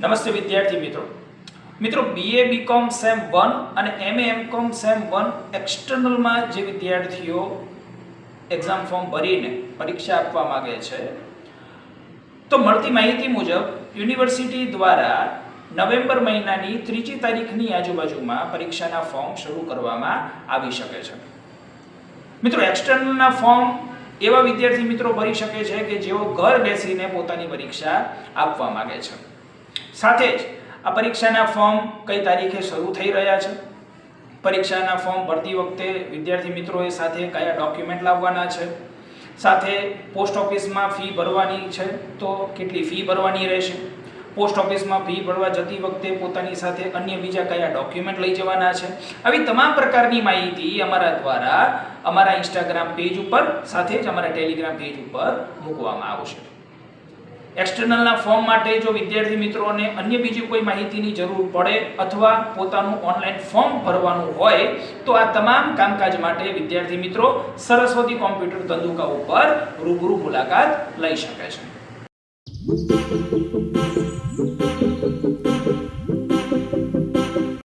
નમસ્તે વિદ્યાર્થી મિત્રો. મિત્રો BA B Com sem one અને MA M Com sem one એક્સટર્નલમાં જે વિદ્યાર્થીઓ એક્ઝામ ફોર્મ ભરીને પરીક્ષા આપવા માગે છે, તો મળતી માહિતી મુજબ યુનિવર્સિટી દ્વારા નવેમ્બર મહિનાની ત્રીજી તારીખની આજુબાજુમાં પરીક્ષાના ફોર્મ શરૂ કરવામાં આવી શકે છે. મિત્રો એક્સટર્નલના ફોર્મ એવા વિદ્યાર્થી મિત્રો ભરી શકે છે કે જેઓ ઘર બેસીને પોતાની પરીક્ષા આપવા માગે છે. સાથે જ આ પરીક્ષાના ફોર્મ કઈ તારીખે શરૂ થઈ રહ્યા છે? પરીક્ષાના ફોર્મ ભરતી વખતે વિદ્યાર્થી મિત્રોએ સાથે કયા ડોક્યુમેન્ટ લાવવાના છે? સાથે પોસ્ટ ઓફિસમાં ફી ભરવાની છે તો કેટલી ફી ભરવાની રહેશે? પોસ્ટ ઓફિસમાં ફી ભરવા જતી વખતે પોતાની સાથે અન્ય બીજા કયા ડોક્યુમેન્ટ લઈ જવાના છે? આવી તમામ પ્રકારની માહિતી અમારા દ્વારા અમારા ઇન્સ્ટાગ્રામ પેજ ઉપર સાથે જ અમારા ટેલિગ્રામ પેજ ઉપર મૂકવામાં આવશે. એક્સટર્નલના ફોર્મ માટે જો વિદ્યાર્થી મિત્રોને અન્ય બીજી કોઈ માહિતીની જરૂર પડે અથવા પોતાનું ઓનલાઈન ફોર્મ ભરવાનું હોય, તો આ તમામ કામકાજ માટે વિદ્યાર્થી મિત્રો સરસ્વતી કોમ્પ્યુટર ધંધુકા ઉપર રૂબરૂ મુલાકાત લઈ શકે છે.